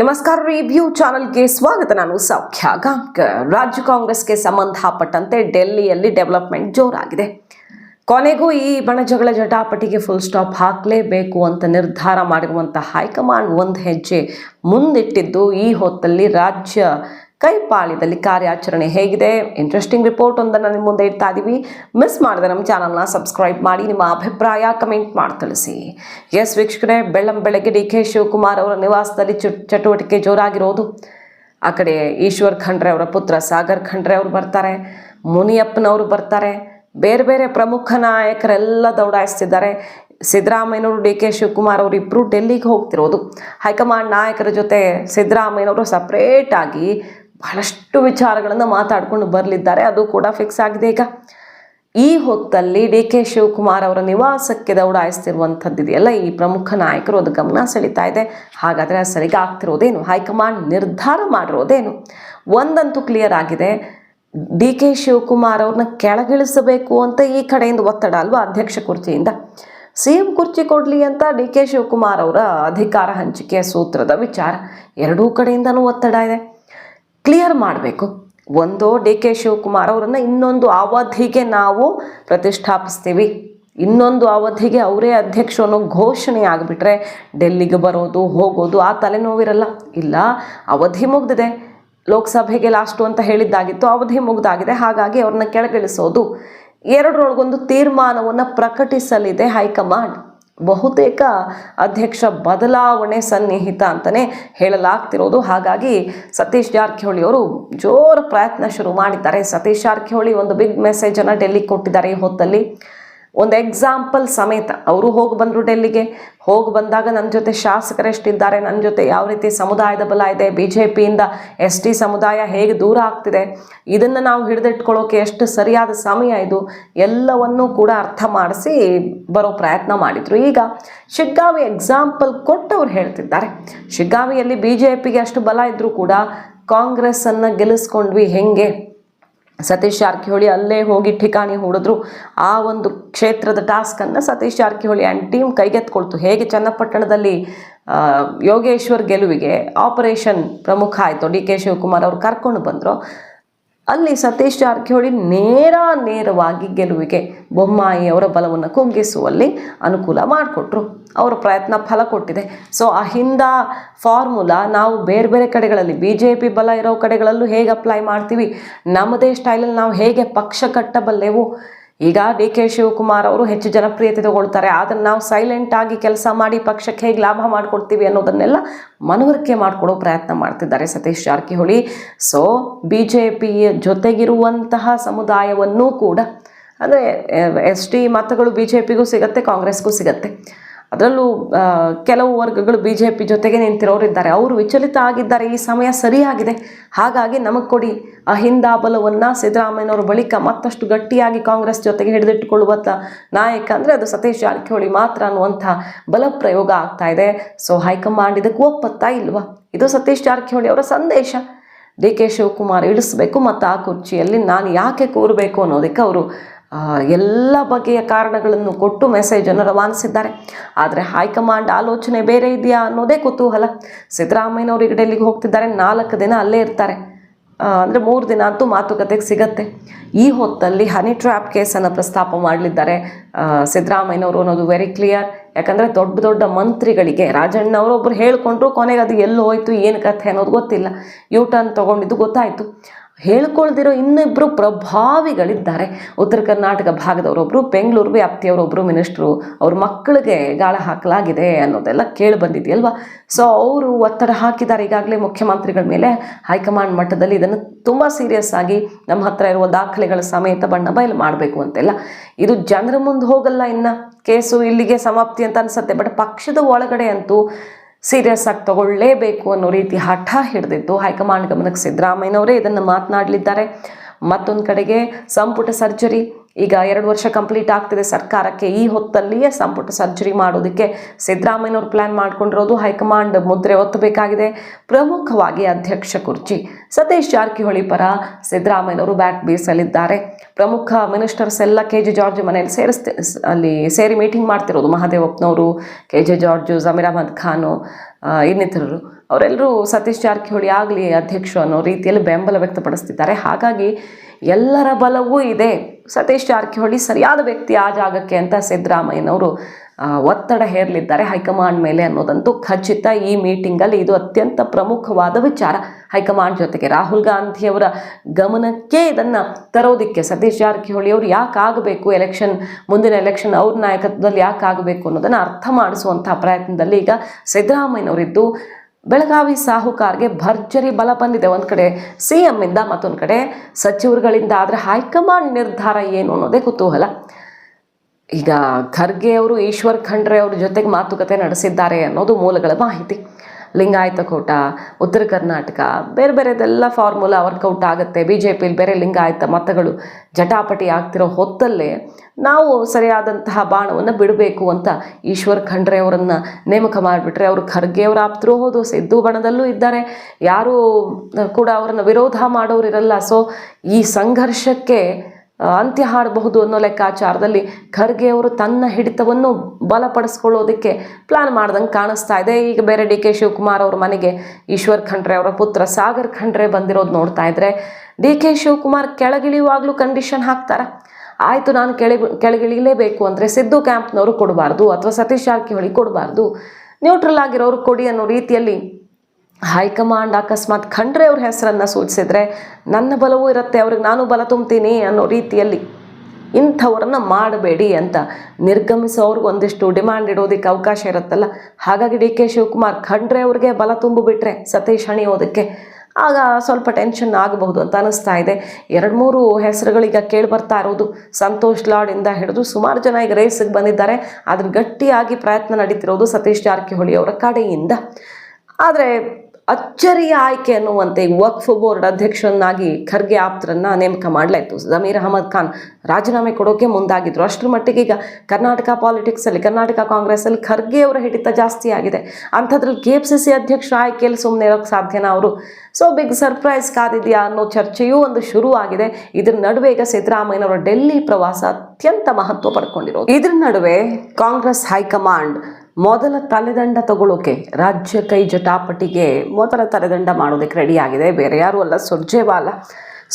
ನಮಸ್ಕಾರ ರಿವ್ಯೂ ಚಾನೆಲ್ಗೆ ಸ್ವಾಗತ. ನಾನು ಸೌಖ್ಯ ಗಾಂಕರ್ ರಾಜ್ಯ ಕಾಂಗ್ರೆಸ್ಗೆ ಸಂಬಂಧಪಟ್ಟಂತೆ ಡೆಲ್ಲಿಯಲ್ಲಿ ಡೆವಲಪ್ಮೆಂಟ್ ಜೋರಾಗಿದೆ. ಕೊನೆಗೂ ಈ ಬಣಜಗಳ ಜಟಾಪಟಿಗೆ ಫುಲ್ ಸ್ಟಾಪ್ ಹಾಕಲೇಬೇಕು ಅಂತ ನಿರ್ಧಾರ ಮಾಡಿರುವಂಥ ಹೈಕಮಾಂಡ್ ಒಂದು ಹೆಜ್ಜೆ ಮುಂದಿಟ್ಟಿದ್ದು, ಈ ಹೊತ್ತಲ್ಲಿ ರಾಜ್ಯ ಕೈಪಾಳ್ಯದಲ್ಲಿ ಕಾರ್ಯಾಚರಣೆ ಹೇಗಿದೆ. ಇಂಟ್ರೆಸ್ಟಿಂಗ್ ರಿಪೋರ್ಟ್ ಒಂದನ್ನು ನಿಮ್ಮ ಮುಂದೆ ಇಡ್ತಾ ಇದ್ದೀವಿ ಮಿಸ್ ಮಾಡಿದೆ ನಮ್ಮ ಚಾನಲ್ನ ಸಬ್ಸ್ಕ್ರೈಬ್ ಮಾಡಿ, ನಿಮ್ಮ ಅಭಿಪ್ರಾಯ ಕಮೆಂಟ್ ಮಾಡಿ ತಿಳಿಸಿ. ಎಸ್ ವೀಕ್ಷಕರೇ, ಬೆಳ್ಳಂ ಬೆಳಗ್ಗೆ ಡಿ ಕೆ ಶಿವಕುಮಾರ್ ಅವರ ನಿವಾಸದಲ್ಲಿ ಚಟುವಟಿಕೆ ಜೋರಾಗಿರೋದು. ಆ ಕಡೆ ಈಶ್ವರ್ ಖಂಡ್ರೆ ಅವರ ಪುತ್ರ ಸಾಗರ್ ಖಂಡ್ರೆ ಅವರು ಬರ್ತಾರೆ. ಮುನಿಯಪ್ಪನವರು ಬರ್ತಾರೆ. ಬೇರೆ ಬೇರೆ ಪ್ರಮುಖ ನಾಯಕರೆಲ್ಲ ದೌಡಾಯಿಸ್ತಿದ್ದಾರೆ. ಸಿದ್ದರಾಮಯ್ಯನವರು ಡಿ ಕೆ ಶಿವಕುಮಾರ್ ಅವರು ಡೆಲ್ಲಿಗೆ ಹೋಗ್ತಿರೋದು. ಹೈಕಮಾಂಡ್ ನಾಯಕರ ಜೊತೆ ಸಿದ್ದರಾಮಯ್ಯನವರು ಸಪ್ರೇಟಾಗಿ ಬಹಳಷ್ಟು ವಿಚಾರಗಳನ್ನು ಮಾತಾಡ್ಕೊಂಡು ಬರಲಿದ್ದಾರೆ, ಅದು ಕೂಡ ಫಿಕ್ಸ್ ಆಗಿದೆ. ಈಗ ಈ ಹೊತ್ತಲ್ಲಿ ಡಿ ಕೆ ಶಿವಕುಮಾರ್ ಅವರ ನಿವಾಸಕ್ಕೆ ದೌಡಾಯಿಸ್ತಿರುವಂಥದ್ದಿದೆಯಲ್ಲ ಈ ಪ್ರಮುಖ ನಾಯಕರು ಅದು ಗಮನ ಸೆಳೀತಾ ಇದೆ. ಹಾಗಾದರೆ ಸರಿಗೆ ಆಗ್ತಿರೋದೇನು? ಹೈಕಮಾಂಡ್ ನಿರ್ಧಾರ ಮಾಡಿರೋದೇನು? ಒಂದಂತೂ ಕ್ಲಿಯರ್ ಆಗಿದೆ. ಡಿ ಕೆ ಶಿವಕುಮಾರ್ ಅವ್ರನ್ನ ಕೆಳಗಿಳಿಸಬೇಕು ಅಂತ ಈ ಕಡೆಯಿಂದ ಒತ್ತಡ ಅಲ್ವಾ ಅಧ್ಯಕ್ಷ ಕುರ್ಚಿಯಿಂದ? ಸಿ ಎಂ ಕುರ್ಚಿ ಕೊಡಲಿ ಅಂತ ಡಿ ಕೆ ಶಿವಕುಮಾರ್ ಅವರ ಅಧಿಕಾರ ಹಂಚಿಕೆಯ ಸೂತ್ರದ ವಿಚಾರ ಎರಡೂ ಕಡೆಯಿಂದನೂ ಒತ್ತಡ ಇದೆ. ಕ್ಲಿಯರ್ ಮಾಡಬೇಕು. ಒಂದು ಡಿ ಕೆ ಶಿವಕುಮಾರ್ ಅವರನ್ನು ಇನ್ನೊಂದು ಅವಧಿಗೆ ನಾವು ಪ್ರತಿಷ್ಠಾಪಿಸ್ತೀವಿ. ಇನ್ನೊಂದು ಅವಧಿಗೆ ಅವರೇ ಅಧ್ಯಕ್ಷ ಅನ್ನೋ ಘೋಷಣೆ ಆಗಿಬಿಟ್ರೆ ಡೆಲ್ಲಿಗೆ ಬರೋದು, ಹೋಗೋದು, ಆ ತಲೆನೋವಿರಲ್ಲ. ಇಲ್ಲ, ಅವಧಿ ಮುಗ್ದಿದೆ. ಲೋಕಸಭೆಗೆ ಲಾಸ್ಟು ಅಂತ ಹೇಳಿದ್ದಾಗಿತ್ತು, ಅವಧಿ ಮುಗ್ದಾಗಿದೆ. ಹಾಗಾಗಿ ಅವ್ರನ್ನ ಕೆಳಗಿಳಿಸೋದು. ಎರಡರೊಳಗೊಂದು ತೀರ್ಮಾನವನ್ನು ಪ್ರಕಟಿಸಲಿದೆ ಹೈಕಮಾಂಡ್. ಬಹುತೇಕ ಅಧ್ಯಕ್ಷ ಬದಲಾವಣೆ ಸನ್ನಿಹಿತ ಅಂತಲೇ ಹೇಳಲಾಗ್ತಿರೋದು. ಹಾಗಾಗಿ ಸತೀಶ್ ಜಾರಕಿಹೊಳಿ ಅವರು ಜೋರು ಪ್ರಯತ್ನ ಶುರು ಮಾಡಿದ್ದಾರೆ. ಸತೀಶ್ ಜಾರಕಿಹೊಳಿ ಒಂದು ಬಿಗ್ ಮೆಸೇಜನ್ನು ಡೆಲ್ಲಿಗೆ ಕೊಟ್ಟಿದ್ದಾರೆ ಈ ಹೊತ್ತಲ್ಲಿ. ಒಂದು ಎಕ್ಸಾಂಪಲ್ ಸಮೇತ. ಅವರು ಹೋಗಿ ಬಂದರು ಡೆಲ್ಲಿಗೆ. ಹೋಗಿ ಬಂದಾಗ ನನ್ನ ಜೊತೆ ಶಾಸಕರೆಷ್ಟಿದ್ದಾರೆ ನನ್ನ ಜೊತೆ ಯಾವ ರೀತಿ ಸಮುದಾಯದ ಬಲ ಇದೆ ಬಿ ಜೆ ಪಿಯಿಂದ ಎಸ್ ಟಿ ಸಮುದಾಯ ಹೇಗೆ ದೂರ ಆಗ್ತಿದೆ, ಇದನ್ನು ನಾವು ಹಿಡಿದಿಟ್ಕೊಳ್ಳೋಕೆ ಎಷ್ಟು ಸರಿಯಾದ ಸಮಯ ಇದು, ಎಲ್ಲವನ್ನೂ ಕೂಡ ಅರ್ಥ ಮಾಡಿಸಿ ಬರೋ ಪ್ರಯತ್ನ ಮಾಡಿದರು. ಈಗ ಶಿಗ್ಗಾವಿ ಎಕ್ಸಾಂಪಲ್ ಕೊಟ್ಟು ಅವ್ರು ಹೇಳ್ತಿದ್ದಾರೆ. ಶಿಗ್ಗಾವಿಯಲ್ಲಿ ಬಿ ಜೆ ಪಿಗೆ ಅಷ್ಟು ಬಲ ಇದ್ದರೂ ಕೂಡ ಕಾಂಗ್ರೆಸ್ಸನ್ನು ಗೆಲ್ಲಿಸ್ಕೊಂಡ್ವಿ ಹೆಂಗೆ? ಸತೀಶ್ ಜಾರಕಿಹೊಳಿ ಅಲ್ಲೇ ಹೋಗಿ ಠಿಕಾಣಿ ಹೂಡಿದ್ರು. ಆ ಒಂದು ಕ್ಷೇತ್ರದ ಟಾಸ್ಕನ್ನು ಸತೀಶ್ ಜಾರಕಿಹೊಳಿ ಆ್ಯಂಡ್ ಟೀಮ್ ಕೈಗೆತ್ಕೊಳ್ತು ಹೇಗೆ ಚನ್ನಪಟ್ಟಣದಲ್ಲಿ ಯೋಗೇಶ್ವರ್ ಗೆಲುವಿಗೆ ಆಪರೇಷನ್ ಪ್ರಮುಖ ಆಯಿತು. ಡಿ ಕೆ ಶಿವಕುಮಾರ್ ಅವ್ರು ಕರ್ಕೊಂಡು ಬಂದರು. ಅಲ್ಲಿ ಸತೀಶ್ ಜಾರಕಿಹೊಳಿ ನೇರ ನೇರವಾಗಿ ಗೆಲುವಿಗೆ ಬೊಮ್ಮಾಯಿ ಅವರ ಬಲವನ್ನು ಕುಗ್ಗಿಸುವಲ್ಲಿ ಅನುಕೂಲ ಮಾಡಿಕೊಟ್ರು. ಅವರ ಪ್ರಯತ್ನ ಫಲ ಕೊಟ್ಟಿದೆ. ಸೊ ಆ ಹಿಂದ ಫಾರ್ಮುಲಾ ನಾವು ಬೇರೆ ಬೇರೆ ಕಡೆಗಳಲ್ಲಿ ಬಿ ಜೆ ಪಿ ಬಲ ಇರೋ ಕಡೆಗಳಲ್ಲೂ ಹೇಗೆ ಅಪ್ಲೈ ಮಾಡ್ತೀವಿ? ನಮ್ಮದೇ ಸ್ಟೈಲಲ್ಲಿ ನಾವು ಹೇಗೆ ಪಕ್ಷ ಕಟ್ಟಬಲ್ಲೆವು? ಈಗ ಡಿ ಕೆ ಶಿವಕುಮಾರ್ ಅವರು ಹೆಚ್ಚು ಜನಪ್ರಿಯತೆ ತಗೊಳ್ತಾರೆ. ಆದರೆ ನಾವು ಸೈಲೆಂಟ್ ಆಗಿ ಕೆಲಸ ಮಾಡಿ ಪಕ್ಷಕ್ಕೆ ಹೇಗೆ ಲಾಭ ಮಾಡಿಕೊಡ್ತೀವಿ ಅನ್ನೋದನ್ನೆಲ್ಲ ಮನವರಿಕೆ ಮಾಡಿಕೊಡೋ ಪ್ರಯತ್ನ ಮಾಡ್ತಿದ್ದಾರೆ Satish Jarkiholi. So B J ಪಿಯ ಜೊತೆಗಿರುವಂತಹ ಸಮುದಾಯವನ್ನೂ ಕೂಡ, ಅಂದರೆ ಎಸ್ ಟಿ ಮತಗಳು ಬಿ ಜೆ ಪಿಗೂ ಸಿಗತ್ತೆ, ಕಾಂಗ್ರೆಸ್ಗೂ ಸಿಗತ್ತೆ. ಅದರಲ್ಲೂ ಕೆಲವು ವರ್ಗಗಳು ಬಿ ಜೆ ಪಿ ಜೊತೆಗೆ ನಿಂತಿರೋರಿದ್ದಾರೆ. ಅವರು ವಿಚಲಿತ ಆಗಿದ್ದಾರೆ. ಈ ಸಮಯ ಸರಿಯಾಗಿದೆ. ಹಾಗಾಗಿ ನಮಗೆ ಕೊಡಿ. ಆ ಹಿಂದಾಬಲವನ್ನು ಸಿದ್ದರಾಮಯ್ಯನವರು ಬಳಿಕ ಮತ್ತಷ್ಟು ಗಟ್ಟಿಯಾಗಿ ಕಾಂಗ್ರೆಸ್ ಜೊತೆಗೆ ಹಿಡಿದಿಟ್ಟುಕೊಳ್ಳುವಂಥ ನಾಯಕ ಅಂದರೆ ಅದು ಸತೀಶ್ ಜಾರಕಿಹೊಳಿ ಮಾತ್ರ ಅನ್ನುವಂಥ ಬಲ ಪ್ರಯೋಗ ಆಗ್ತಾ ಇದೆ. ಸೊ ಹೈಕಮಾಂಡ್ ಇದಕ್ಕೆ ಒಪ್ಪತ್ತಾ ಇಲ್ವಾ? ಇದು ಸತೀಶ್ ಜಾರಕಿಹೊಳಿ ಅವರ ಸಂದೇಶ. ಡಿ ಕೆ ಶಿವಕುಮಾರ್ ಇಳಿಸ್ಬೇಕು ಮತ್ತು ಆ ಕುರ್ಚಿಯಲ್ಲಿ ನಾನು ಯಾಕೆ ಕೂರಬೇಕು ಅನ್ನೋದಕ್ಕೆ ಅವರು ಎಲ್ಲ ಬಗೆಯ ಕಾರಣಗಳನ್ನು ಕೊಟ್ಟು ಮೆಸೇಜನ್ನು ರವಾನಿಸಿದ್ದಾರೆ. ಆದರೆ ಹೈಕಮಾಂಡ್ ಆಲೋಚನೆ ಬೇರೆ ಇದೆಯಾ ಅನ್ನೋದೇ ಕುತೂಹಲ. ಸಿದ್ದರಾಮಯ್ಯನವರು ಡೆಲ್ಲಿಗೆ ಹೋಗ್ತಿದ್ದಾರೆ, ನಾಲ್ಕು ದಿನ ಅಲ್ಲೇ ಇರ್ತಾರೆ. ಅಂದರೆ ಮೂರು ದಿನ ಅಂತೂ ಮಾತುಕತೆಗೆ ಸಿಗತ್ತೆ. ಈ ಹೊತ್ತಲ್ಲಿ ಹನಿ ಟ್ರ್ಯಾಪ್ ಕೇಸನ್ನು ಪ್ರಸ್ತಾಪ ಮಾಡಲಿದ್ದಾರೆ ಸಿದ್ದರಾಮಯ್ಯನವರು ಅನ್ನೋದು ವೆರಿ ಕ್ಲಿಯರ್ ಯಾಕಂದರೆ ದೊಡ್ಡ ದೊಡ್ಡ ಮಂತ್ರಿಗಳಿಗೆ, ರಾಜಣ್ಣ ಅವರು ಒಬ್ಬರು ಹೇಳ್ಕೊಂಡ್ರು ಕೊನೆಗೆ ಅದು ಎಲ್ಲಿ ಹೋಯ್ತು ಏನು ಕಥೆ ಅನ್ನೋದು ಗೊತ್ತಿಲ್ಲ. ಯೂ ಟರ್ನ್ ತೊಗೊಂಡಿದ್ದು ಗೊತ್ತಾಯಿತು. ಹೇಳ್ಕೊಳ್ದಿರೋ ಇನ್ನಿಬ್ಬರು ಪ್ರಭಾವಿಗಳಿದ್ದಾರೆ. ಉತ್ತರ ಕರ್ನಾಟಕ ಭಾಗದವರೊಬ್ಬರು ಬೆಂಗಳೂರು ವ್ಯಾಪ್ತಿಯವರೊಬ್ಬರು ಮಿನಿಸ್ಟ್ರು ಅವ್ರ ಮಕ್ಕಳಿಗೆ ಗಾಳ ಹಾಕಲಾಗಿದೆ ಅನ್ನೋದೆಲ್ಲ ಕೇಳಿ ಬಂದಿದೆಯಲ್ವಾ? ಸೊ ಅವರು ಒತ್ತಡ ಹಾಕಿದ್ದಾರೆ ಈಗಾಗಲೇ ಮುಖ್ಯಮಂತ್ರಿಗಳ ಮೇಲೆ. ಹೈಕಮಾಂಡ್ ಮಟ್ಟದಲ್ಲಿ ಇದನ್ನು ತುಂಬ ಸೀರಿಯಸ್ ಆಗಿ ನಮ್ಮ ಹತ್ರ ಇರುವ ದಾಖಲೆಗಳ ಸಮೇತ ಬಣ್ಣ ಬಯಲು ಮಾಡಬೇಕು ಅಂತೆಲ್ಲ. ಇದು ಜನರ ಮುಂದೆ ಹೋಗಲ್ಲ ಇನ್ನು. ಕೇಸು ಇಲ್ಲಿಗೆ ಸಮಾಪ್ತಿ ಅಂತ ಅನಿಸುತ್ತೆ. ಬಟ್ ಪಕ್ಷದ ಒಳಗಡೆ ಅಂತೂ ಸೀರಿಯಸ್ ಆಗಿ ತಗೊಳ್ಳೇಬೇಕು ಅನ್ನೋ ರೀತಿ ಹಠ ಹಿಡಿದಿದ್ದು ಹೈಕಮಾಂಡ್ ಗಮನಕ್ಕೆ ಸಿದ್ದರಾಮಯ್ಯನವರೇ ಇದನ್ನು ಮಾತನಾಡಲಿದ್ದಾರೆ. ಮತ್ತೊಂದು ಕಡೆಗೆ ಸಂಪುಟ ಸರ್ಜರಿ ಈಗ ಎರಡು ವರ್ಷ ಕಂಪ್ಲೀಟ್ ಆಗ್ತಿದೆ ಸರ್ಕಾರಕ್ಕೆ. ಈ ಹೊತ್ತಲ್ಲಿಯೇ ಸಂಪುಟ ಸರ್ಜರಿ ಮಾಡೋದಕ್ಕೆ ಸಿದ್ದರಾಮಯ್ಯನವರು ಪ್ಲ್ಯಾನ್ ಮಾಡ್ಕೊಂಡಿರೋದು ಹೈಕಮಾಂಡ್ ಮುದ್ರೆ ಒತ್ತಬೇಕಾಗಿದೆ. ಪ್ರಮುಖವಾಗಿ ಅಧ್ಯಕ್ಷ ಕುರ್ಚಿ. ಸತೀಶ್ ಜಾರಕಿಹೊಳಿ ಪರ ಸಿದ್ದರಾಮಯ್ಯನವರು ಬ್ಯಾಟ್ ಬೀಸಲಿದ್ದಾರೆ. ಪ್ರಮುಖ ಮಿನಿಸ್ಟರ್ಸ್ ಎಲ್ಲ ಕೆ ಜೆ ಜಾರ್ಜ್ ಮನೆಯಲ್ಲಿ ಸೇರಿಸ್ತಿ ಅಲ್ಲಿ ಸೇರಿ ಮೀಟಿಂಗ್ ಮಾಡ್ತಿರೋದು ಮಹಾದೇವಪ್ಪನವರು, ಕೆ ಜೆ ಜಾರ್ಜು, ಜಮೀರ್ ಅಹಮದ್ ಖಾನು ಇನ್ನಿತರರು. ಅವರೆಲ್ಲರೂ ಸತೀಶ್ ಜಾರಕಿಹೊಳಿ ಆಗಲಿ ಅಧ್ಯಕ್ಷರು ಅನ್ನೋ ರೀತಿಯಲ್ಲಿ ಬೆಂಬಲ ವ್ಯಕ್ತಪಡಿಸ್ತಿದ್ದಾರೆ. ಹಾಗಾಗಿ ಎಲ್ಲರ ಬಲವೂ ಇದೆ. ಸತೀಶ್ ಜಾರಕಿಹೊಳಿ ಸರಿಯಾದ ವ್ಯಕ್ತಿ ಆ ಜಾಗಕ್ಕೆ ಅಂತ ಸಿದ್ದರಾಮಯ್ಯನವರು ಒತ್ತಡ ಹೇರಲಿದ್ದಾರೆ ಹೈಕಮಾಂಡ್ ಮೇಲೆ ಅನ್ನೋದಂತೂ ಖಚಿತ. ಈ ಮೀಟಿಂಗಲ್ಲಿ ಇದು ಅತ್ಯಂತ ಪ್ರಮುಖವಾದ ವಿಚಾರ. ಹೈಕಮಾಂಡ್ ಜೊತೆಗೆ ರಾಹುಲ್ ಗಾಂಧಿಯವರ ಗಮನಕ್ಕೆ ಇದನ್ನು ತರೋದಕ್ಕೆ ಸತೀಶ್ ಜಾರಕಿಹೊಳಿ ಅವರು ಯಾಕೆ ಆಗಬೇಕು ಎಲೆಕ್ಷನ್, ಮುಂದಿನ ಎಲೆಕ್ಷನ್ ಅವ್ರ ನಾಯಕತ್ವದಲ್ಲಿ ಯಾಕೆ ಆಗಬೇಕು ಅನ್ನೋದನ್ನು ಅರ್ಥ ಮಾಡಿಸುವಂಥ ಪ್ರಯತ್ನದಲ್ಲಿ ಈಗ ಸಿದ್ದರಾಮಯ್ಯನವರಿದ್ದು ಬೆಳಗಾವಿ ಸಾಹುಕಾರ್ಗೆ ಭರ್ಜರಿ ಬಲ ಬಂದಿದೆ. ಒಂದು ಕಡೆ ಸಿ ಎಮ್ಮಿಂದ ಮತ್ತೊಂದು ಕಡೆ ಸಚಿವರುಗಳಿಂದ. ಆದರೆ ಹೈಕಮಾಂಡ್ ನಿರ್ಧಾರ ಏನು ಅನ್ನೋದೇ ಕುತೂಹಲ. ಈಗ ಖರ್ಗೆ ಅವರು, ಈಶ್ವರ್ ಖಂಡ್ರೆ ಅವ್ರ ಜೊತೆಗೆ ಮಾತುಕತೆ ನಡೆಸಿದ್ದಾರೆ ಅನ್ನೋದು ಮೂಲಗಳ ಮಾಹಿತಿ. ಲಿಂಗಾಯತ ಕೂಟ, ಉತ್ತರ ಕರ್ನಾಟಕ, ಬೇರೆ ಬೇರೆದೆಲ್ಲ ಫಾರ್ಮುಲಾ ವರ್ಕೌಟ್ ಆಗುತ್ತೆ. ಬಿ ಜೆ ಪಿಲಿ ಬೇರೆ ಲಿಂಗಾಯತ ಮತಗಳು ಜಟಾಪಟಿ ಆಗ್ತಿರೋ ಹೊತ್ತಲ್ಲೇ ನಾವು ಸರಿಯಾದಂತಹ ಬಾಣವನ್ನು ಬಿಡಬೇಕು ಅಂತ ಈಶ್ವರ್ ಖಂಡ್ರೆ ಅವರನ್ನು ನೇಮಕ ಮಾಡಿಬಿಟ್ರೆ ಅವರು ಖರ್ಗೆ ಅವರ ಆಪ್ತರು ಹೌದು ಸಿದ್ದು ಬಣದಲ್ಲೂ ಇದ್ದಾರೆ. ಯಾರೂ ಕೂಡ ಅವರನ್ನು ವಿರೋಧ ಮಾಡೋರಿರಲ್ಲ ಸೊ ಈ ಸಂಘರ್ಷಕ್ಕೆ ಅಂತ್ಯ ಹಾಡಬಹುದು ಅನ್ನೋ ಲೆಕ್ಕಾಚಾರದಲ್ಲಿ ಖರ್ಗೆ ಅವರು ತನ್ನ ಹಿಡಿತವನ್ನು ಬಲಪಡಿಸ್ಕೊಳ್ಳೋದಕ್ಕೆ ಪ್ಲಾನ್ ಮಾಡ್ದಂಗೆ ಕಾಣಿಸ್ತಾ ಇದೆ. ಈಗ ಬೇರೆ ಡಿ ಕೆ ಶಿವಕುಮಾರ್ ಅವ್ರ ಮನೆಗೆ ಈಶ್ವರ್ ಖಂಡ್ರೆ ಅವರ ಪುತ್ರ ಸಾಗರ್ ಖಂಡ್ರೆ ಬಂದಿರೋದು ನೋಡ್ತಾ ಇದ್ರೆ, ಡಿ ಕೆ ಶಿವಕುಮಾರ್ ಕೆಳಗಿಳಿಯುವಾಗಲೂ ಕಂಡೀಷನ್ ಹಾಕ್ತಾರ? ಆಯಿತು ನಾನು ಕೆಳ ಕೆಳಗಿಳಿಯಲೇಬೇಕು ಅಂದರೆ ಸಿದ್ದು ಕ್ಯಾಂಪ್ನವರು ಕೊಡಬಾರ್ದು ಅಥವಾ ಸತೀಶ್ ಜಾರಕಿಹೊಳಿ ಕೊಡಬಾರ್ದು. ನ್ಯೂಟ್ರಲ್ ಆಗಿರೋರು ಕೊಡಿ ಅನ್ನೋ ರೀತಿಯಲ್ಲಿ ಹೈಕಮಾಂಡ್ ಅಕಸ್ಮಾತ್ ಖಂಡ್ರೆ ಅವ್ರ ಹೆಸರನ್ನು ಸೂಚಿಸಿದ್ರೆ, ನನ್ನ ಬಲವೂ ಇರುತ್ತೆ, ಅವ್ರಿಗೆ ನಾನು ಬಲ ತುಂಬ್ತೀನಿ ಅನ್ನೋ ರೀತಿಯಲ್ಲಿ ಇಂಥವ್ರನ್ನ ಮಾಡಬೇಡಿ ಅಂತ ನಿರ್ಗಮಿಸೋರ್ಗೆ ಒಂದಿಷ್ಟು ಡಿಮ್ಯಾಂಡ್ ಇಡೋದಕ್ಕೆ ಅವಕಾಶ ಇರುತ್ತಲ್ಲ. ಹಾಗಾಗಿ ಡಿ ಕೆ ಶಿವಕುಮಾರ್ ಖಂಡ್ರೆ ಅವ್ರಿಗೆ ಬಲ ತುಂಬಿಬಿಟ್ರೆ ಸತೀಶ್ ಹಣಿಯೋದಕ್ಕೆ ಆಗ ಸ್ವಲ್ಪ ಟೆನ್ಷನ್ ಆಗಬಹುದು ಅಂತ ಅನಿಸ್ತಾ ಇದೆ. ಎರಡು ಮೂರು ಹೆಸರುಗಳೀಗ ಕೇಳಿ ಬರ್ತಾ ಇರೋದು. ಸಂತೋಷ್ ಲಾಡಿಂದ ಹಿಡಿದು ಸುಮಾರು ಜನ ಈಗ ರೇಸಿಗೆ ಬಂದಿದ್ದಾರೆ. ಅದ್ರ ಗಟ್ಟಿಯಾಗಿ ಪ್ರಯತ್ನ ನಡೀತಿರೋದು ಸತೀಶ್ ಜಾರಕಿಹೊಳಿ ಅವರ ಕಡೆಯಿಂದ. ಆದರೆ ಅಚ್ಚರಿಯ ಆಯ್ಕೆ ಅನ್ನುವಂತೆ ವಕ್ಫ್ ಬೋರ್ಡ್ ಅಧ್ಯಕ್ಷರನ್ನಾಗಿ ಖರ್ಗೆ ಆಪ್ತರನ್ನ ನೇಮಕ ಮಾಡಲಾಯಿತು. ಜಮೀರ್ ಅಹಮದ್ ಖಾನ್ ರಾಜೀನಾಮೆ ಕೊಡೋಕೆ ಮುಂದಾಗಿದ್ರು. ಅಷ್ಟರ ಮಟ್ಟಿಗೆ ಈಗ ಕರ್ನಾಟಕ ಪಾಲಿಟಿಕ್ಸಲ್ಲಿ ಕರ್ನಾಟಕ ಕಾಂಗ್ರೆಸ್ಸಲ್ಲಿ ಖರ್ಗೆ ಅವರ ಹಿಡಿತ ಜಾಸ್ತಿ ಆಗಿದೆ. ಅಂಥದ್ರಲ್ಲಿ ಕೆ ಎಫ್ ಸಿ ಸಿ ಅಧ್ಯಕ್ಷರ ಆಯ್ಕೆಯಲ್ಲಿ ಸುಮ್ಮನೆ ಇರೋಕ್ಕೆ ಸಾಧ್ಯನಾ ಅವರು? ಸೊ ಬಿಗ್ ಸರ್ಪ್ರೈಸ್ ಕಾದಿದೆಯಾ ಅನ್ನೋ ಚರ್ಚೆಯೂ ಒಂದು ಶುರು ಆಗಿದೆ ಇದ್ರ ನಡುವೆ ಈಗ ಸಿದ್ದರಾಮಯ್ಯನವರ ಡೆಲ್ಲಿ ಪ್ರವಾಸ ಅತ್ಯಂತ ಮಹತ್ವ ಪಡ್ಕೊಂಡಿರೋದು. ಇದ್ರ ನಡುವೆ ಕಾಂಗ್ರೆಸ್ ಹೈಕಮಾಂಡ್ ಮೊದಲ ತಲೆದಂಡ ತಗೊಳ್ಳೋಕೆ ರಾಜ್ಯ ಕೈ ಜಟಾಪಟಿಗೆ ಮೊದಲ ತಲೆದಂಡ ಮಾಡೋದಕ್ಕೆ ರೆಡಿ ಆಗಿದೆ. ಬೇರೆ ಯಾರು ಅಲ್ಲ, ಸುರ್ಜೇವಾಲ.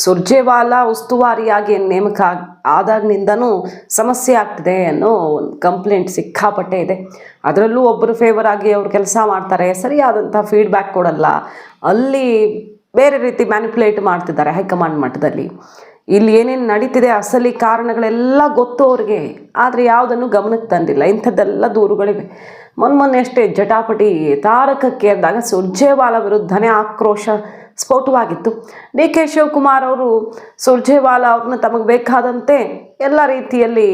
ಸುರ್ಜೇವಾಲ ಉಸ್ತುವಾರಿಯಾಗಿ ನೇಮಕ ಆದಾಗ್ನಿಂದನೂ ಸಮಸ್ಯೆ ಆಗ್ತಿದೆ ಅನ್ನೋ ಒಂದು ಕಂಪ್ಲೇಂಟ್ ಸಿಕ್ಕಾಪಟ್ಟೆ ಇದೆ. ಅದರಲ್ಲೂ ಒಬ್ಬರು ಫೇವರ್ ಆಗಿ ಅವರು ಕೆಲಸ ಮಾಡ್ತಾರೆ ಸರಿಯಾದಂಥ ಫೀಡ್ಬ್ಯಾಕ್ ಕೊಡಲ್ಲ. ಅಲ್ಲಿ ಬೇರೆ ರೀತಿ ಮ್ಯಾನಿಪ್ಯುಲೇಟ್ ಮಾಡ್ತಿದ್ದಾರೆ ಹೈಕಮಾಂಡ್ ಮಟ್ಟದಲ್ಲಿ. ಇಲ್ಲಿ ಏನೇನು ನಡೀತಿದೆ, ಅಸಲಿ ಕಾರಣಗಳೆಲ್ಲ ಗೊತ್ತು ಅವ್ರಿಗೆ. ಆದರೆ ಯಾವುದನ್ನು ಗಮನಕ್ಕೆ ತಂದಿಲ್ಲ. ಇಂಥದ್ದೆಲ್ಲ ದೂರುಗಳಿವೆ. ಮೊನ್ನೆ ಮೊನ್ನೆ ಅಷ್ಟೇ ಜಟಾಪಟಿ ತಾರಕಕ್ಕೆ ಅಂದಾಗ ಸುರ್ಜೇವಾಲ ವಿರುದ್ಧನೇ ಆಕ್ರೋಶ ಸ್ಫೋಟವಾಗಿತ್ತು. ಡಿ ಕೆ ಶಿವಕುಮಾರ್ ಅವರು ಸುರ್ಜೇವಾಲ ಅವ್ರನ್ನ ತಮಗೆ ಬೇಕಾದಂತೆ ಎಲ್ಲ ರೀತಿಯಲ್ಲಿ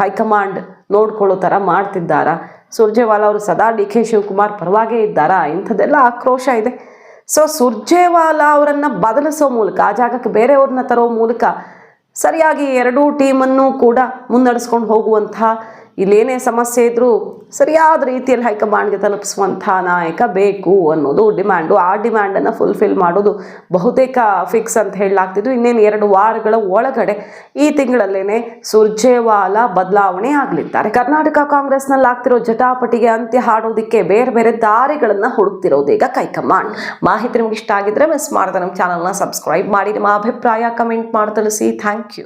ಹೈಕಮಾಂಡ್ ನೋಡ್ಕೊಳ್ಳೋ ಥರ ಮಾಡ್ತಿದ್ದಾರಾ? ಸುರ್ಜೇವಾಲ ಅವರು ಸದಾ ಡಿ ಕೆ ಶಿವಕುಮಾರ್ ಪರವಾಗೇ ಇದ್ದಾರಾ? ಇಂಥದ್ದೆಲ್ಲ ಆಕ್ರೋಶ ಇದೆ. ಸೊ ಸುರ್ಜೇವಾಲಾ ಅವರನ್ನು ಬದಲಿಸೋ ಮೂಲಕ, ಆ ಜಾಗಕ್ಕೆ ಬೇರೆಯವ್ರನ್ನ ತರೋ ಮೂಲಕ, ಸರಿಯಾಗಿ ಎರಡೂ ಟೀಮನ್ನು ಕೂಡ ಮುನ್ನಡೆಸ್ಕೊಂಡು ಹೋಗುವಂಥ ಇಲ್ಲೇನೇ ಸಮಸ್ಯೆ ಇದ್ದರೂ ಸರಿಯಾದ ರೀತಿಯಲ್ಲಿ ಹೈಕಮಾಂಡ್ಗೆ ತಲುಪಿಸುವಂಥ ನಾಯಕ ಬೇಕು ಅನ್ನೋದು ಡಿಮ್ಯಾಂಡು. ಆ ಡಿಮ್ಯಾಂಡನ್ನು ಫುಲ್ಫಿಲ್ ಮಾಡೋದು ಬಹುತೇಕ ಫಿಕ್ಸ್ ಅಂತ ಹೇಳಲಾಗ್ತಿದ್ದು. ಇನ್ನೇನು ಎರಡು ವಾರಗಳ ಒಳಗಡೆ ಈ ತಿಂಗಳಲ್ಲೇನೆ ಸುರ್ಜೇವಾಲ ಬದಲಾವಣೆ ಆಗಲಿದ್ದಾರೆ. ಕರ್ನಾಟಕ ಕಾಂಗ್ರೆಸ್ನಲ್ಲಿ ಆಗ್ತಿರೋ ಜಟಾಪಟಿಗೆ ಅಂತ್ಯ ಹಾಡೋದಕ್ಕೆ ಬೇರೆ ಬೇರೆ ದಾರಿಗಳನ್ನು ಹುಡುಕ್ತಿರೋದು ಈಗ ಹೈಕಮಾಂಡ್. ಮಾಹಿತಿ ನಿಮ್ಗೆ ಇಷ್ಟ ಆಗಿದ್ರೆ ಮಿಸ್ ಮಾಡ್ತಾರೆ ನಮ್ಮ ಚಾನಲ್ನ ಸಬ್ಸ್ಕ್ರೈಬ್ ಮಾಡಿ. ನಿಮ್ಮ ಅಭಿಪ್ರಾಯ ಕಮೆಂಟ್ ಮಾಡಿ ತಿಳಿಸಿ. Thank you.